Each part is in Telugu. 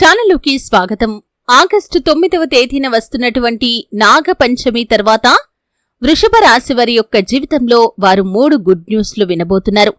ఛానల్లోకి స్వాగతం. ఆగస్టు తొమ్మిదవ తేదీన వస్తున్నటువంటి నాగపంచమి తర్వాత వృషభ రాశి వారి యొక్క జీవితంలో వారు మూడు గుడ్ న్యూస్లు వినబోతున్నారు.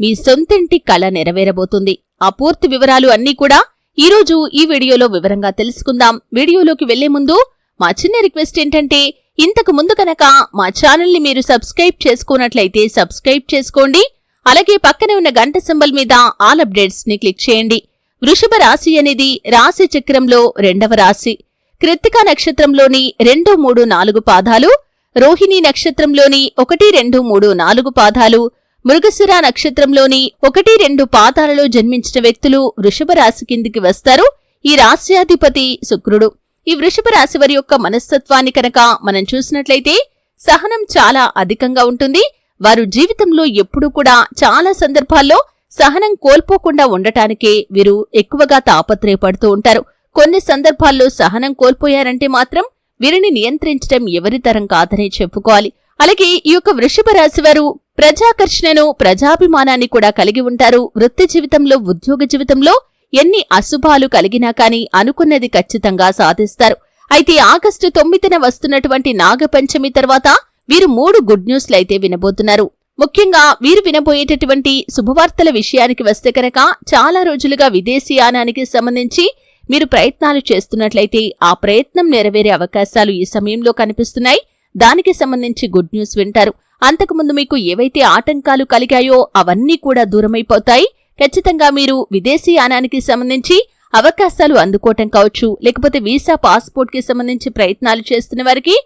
మీ సొంతింటి కళ నెరవేరబోతుంది. ఆ పూర్తి వివరాలు అన్నీ కూడా ఈరోజు ఈ వీడియోలో వివరంగా తెలుసుకుందాం. వీడియోలోకి వెళ్ళే ముందు మా చిన్న రిక్వెస్ట్ ఏంటంటే ఇంతకు ముందు కనుక మా ఛానల్ని మీరు సబ్స్క్రైబ్ చేసుకున్నట్లయితే సబ్స్క్రైబ్ చేసుకోండి. అలాగే పక్కనే ఉన్న గంట సింబల్ మీద ఆల్ అప్డేట్స్ని క్లిక్ చేయండి. వృషభ రాశి అనేది రాశి చక్రంలో రెండవ రాశి. కృత్తికా నక్షత్రంలోని రెండు మూడు నాలుగు పాదాలు రోహిణి నక్షత్రంలోని ఒకటి రెండు మూడు నాలుగు పాదాలు మృగశిర నక్షత్రంలోని ఒకటి రెండు పాదాలలో జన్మించిన వ్యక్తులు వృషభ రాశి కిందికి వస్తారు. ఈ రాశ్యాధిపతి శుక్రుడు. ఈ వృషభ రాశి వారి యొక్క మనస్తత్వాన్ని కనుక మనం చూసినట్లయితే సహనం చాలా అధికంగా ఉంటుంది. వారు జీవితంలో ఎప్పుడూ కూడా చాలా సందర్భాల్లో సహనం కోల్పోకుండా ఉండటానికే వీరు ఎక్కువగా తాపత్రయపడుతూ ఉంటారు. కొన్ని సందర్భాల్లో సహనం కోల్పోయారంటే మాత్రం వీరిని నియంత్రించడం ఎవరితరం కాదనే చెప్పుకోవాలి. అలాగే ఈ యొక్క వృషభ రాశివారు ప్రజాకర్షణను ప్రజాభిమానాన్ని కూడా కలిగి ఉంటారు. వృత్తి జీవితంలో ఉద్యోగ జీవితంలో ఎన్ని అశుభాలు కలిగినా కాని అనుకున్నది ఖచ్చితంగా సాధిస్తారు. అయితే ఆగస్టు తొమ్మిదిన వస్తున్నటువంటి నాగపంచమి తర్వాత వీరు మూడు గుడ్ న్యూస్లైతే వినబోతున్నారు. ముఖ్యంగా వీరు వినబోయేటటువంటి శుభవార్తల విషయానికి వస్తే కనుక చాలా రోజులుగా విదేశీయానానికి సంబంధించి మీరు ప్రయత్నాలు చేస్తున్నట్లయితే ఆ ప్రయత్నం నెరవేరే అవకాశాలు ఈ సమయంలో కనిపిస్తున్నాయి. దానికి సంబంధించి గుడ్ న్యూస్ వింటారు. అంతకుముందు మీకు ఏవైతే ఆటంకాలు కలిగాయో అవన్నీ కూడా దూరమైపోతాయి. ఖచ్చితంగా మీరు విదేశీయానానికి సంబంధించి అవకాశాలు అందుకోవటం కావచ్చు. లేకపోతే వీసా పాస్పోర్ట్కి సంబంధించి ప్రయత్నాలు చేస్తున్న వారికి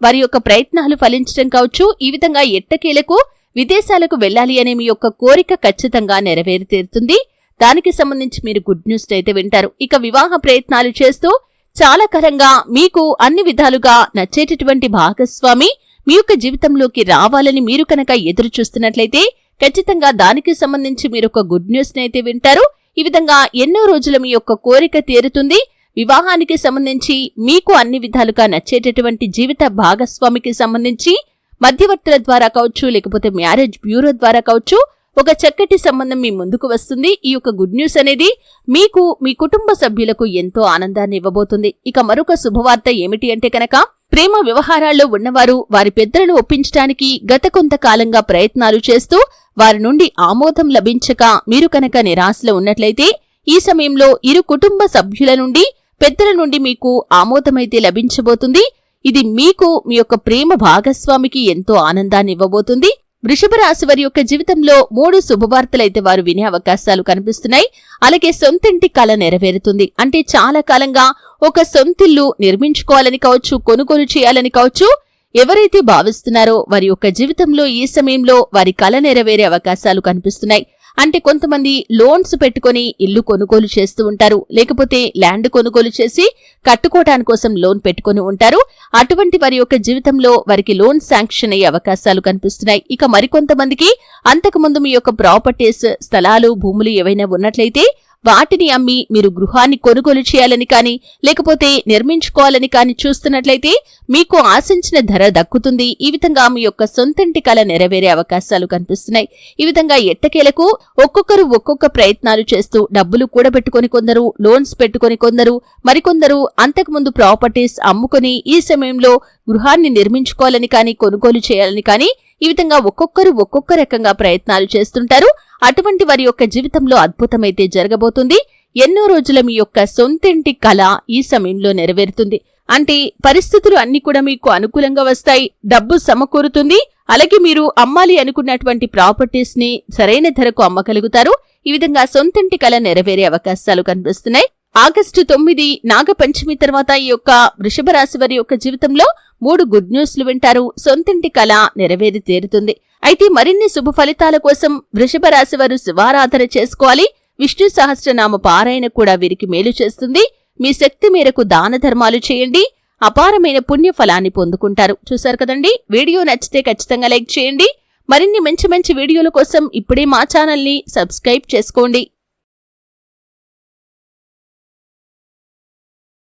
వారి యొక్క ప్రయత్నాలు ఫలించడం కావచ్చు. ఈ విధంగా ఎట్టకేలకు విదేశాలకు వెళ్ళాలి అనే మీ యొక్క కోరిక ఖచ్చితంగా నెరవేరుతీరుతుంది. దానికి సంబంధించి మీరు గుడ్ న్యూస్ అయితే వింటారు. ఇక వివాహ ప్రయత్నాలు చేస్తూ చాలా కాలంగా మీకు అన్ని విధాలుగా నచ్చేటటువంటి భాగస్వామి మీ యొక్క జీవితంలోకి రావాలని మీరు కనుక ఎదురు చూస్తున్నట్లయితే ఖచ్చితంగా దానికి సంబంధించి మీరు ఒక గుడ్ న్యూస్ అయితే వింటారు. ఈ విధంగా ఎన్నో రోజుల మీ యొక్క కోరిక తీరుతుంది. వివాహానికి సంబంధించి మీకు అన్ని విధాలుగా నచ్చేటటువంటి జీవిత భాగస్వామికి సంబంధించి మధ్యవర్తుల ద్వారా కావచ్చు లేకపోతే మ్యారేజ్ బ్యూరో ద్వారా కావచ్చు ఒక చక్కటి సంబంధం మీ ముందుకు వస్తుంది. ఈ యొక్క గుడ్ న్యూస్ అనేది మీకు మీ కుటుంబ సభ్యులకు ఎంతో ఆనందాన్ని ఇవ్వబోతుంది. ఇక మరొక శుభవార్త ఏమిటి అంటే కనుక ప్రేమ వ్యవహారాల్లో ఉన్నవారు వారి పెద్దలను ఒప్పించడానికి గత కొంతకాలంగా ప్రయత్నాలు చేస్తూ వారి నుండి ఆమోదం లభించక మీరు కనుక నిరాశలో ఉన్నట్లయితే ఈ సమయంలో ఇరు కుటుంబ సభ్యుల నుండి పెద్దల నుండి మీకు ఆమోదమైతే లభించబోతుంది. ఇది మీకు మీ యొక్క ప్రేమ భాగస్వామికి ఎంతో ఆనందాన్ని ఇవ్వబోతుంది. వృషభ రాశి వారి యొక్క జీవితంలో మూడు శుభవార్తలైతే వారు వినే అవకాశాలు కనిపిస్తున్నాయి. అలాగే సొంతింటి కళ నెరవేరుతుంది. అంటే చాలా కాలంగా ఒక సొంతిల్లు నిర్మించుకోవాలని కావచ్చు కొనుగోలు చేయాలని కావచ్చు ఎవరైతే భావిస్తున్నారో వారి యొక్క జీవితంలో ఈ సమయంలో వారి కళ నెరవేరే అవకాశాలు కనిపిస్తున్నాయి. అంటే కొంతమంది లోన్స్ పెట్టుకుని ఇల్లు కొనుగోలు చేస్తూ ఉంటారు. లేకపోతే ల్యాండ్ కొనుగోలు చేసి కట్టుకోవటాని కోసం లోన్ పెట్టుకుని ఉంటారు. అటువంటి వారి యొక్క జీవితంలో వారికి లోన్ శాంక్షన్ అయ్యే అవకాశాలు కనిపిస్తున్నాయి. ఇక మరికొంతమందికి అంతకుముందు మీ యొక్క ప్రాపర్టీస్ స్థలాలు భూములు ఏవైనా ఉన్నట్లయితే వాటిని అమ్మి మీరు గృహాన్ని కొనుగోలు చేయాలని కాని లేకపోతే నిర్మించుకోవాలని కాని చూస్తున్నట్లయితే మీకు ఆశించిన ధర దక్కుతుంది. ఈ విధంగా మీ యొక్క సొంతంటి కళ నెరవేరే అవకాశాలు కనిపిస్తున్నాయి. ఈ విధంగా ఎట్టకేలకు ఒక్కొక్కరు ఒక్కొక్క ప్రయత్నాలు చేస్తూ డబ్బులు కూడబెట్టుకుని కొందరు లోన్స్ పెట్టుకుని కొందరు మరికొందరు అంతకుముందు ప్రాపర్టీస్ అమ్ముకుని ఈ సమయంలో గృహాన్ని నిర్మించుకోవాలని కాని కొనుగోలు చేయాలని కాని ఈ విధంగా ఒక్కొక్కరు ఒక్కొక్క రకంగా ప్రయత్నాలు చేస్తుంటారు. అటువంటి వారి యొక్క జీవితంలో అద్భుతమైతే జరగబోతుంది. ఎన్నో రోజుల మీ యొక్క సొంతింటి కళ ఈ సమయంలో నెరవేరుతుంది. అంటే పరిస్థితులు అన్ని కూడా మీకు అనుకూలంగా వస్తాయి. డబ్బు సమకూరుతుంది. అలాగే మీరు అమ్మాలి అనుకున్నటువంటి ప్రాపర్టీస్ని సరైన ధరకు అమ్మగలుగుతారు. ఈ విధంగా సొంతింటి కళ నెరవేరే అవకాశాలు కనిపిస్తున్నాయి. ఆగస్టు తొమ్మిది నాగపంచమి తర్వాత ఈ యొక్క వృషభ రాశి వారి యొక్క జీవితంలో మూడు గుడ్ న్యూస్లు వింటారు. సొంతింటి కళ నెరవేరి తీరుతుంది. అయితే మరిన్ని శుభ ఫలితాల కోసం వృషభ రాశి వారు శివారాధన చేసుకోవాలి. విష్ణు సహస్రనామ పారాయణ కూడా వీరికి మేలు చేస్తుంది. మీ శక్తి మేరకు దాన ధర్మాలు చేయండి. అపారమైన పుణ్యఫలాన్ని పొందుకుంటారు. చూశారు కదండి? వీడియో నచ్చితే ఖచ్చితంగా లైక్ చేయండి. మరిన్ని మంచి మంచి వీడియోల కోసం ఇప్పుడే మా ఛానల్ని సబ్స్క్రైబ్ చేసుకోండి.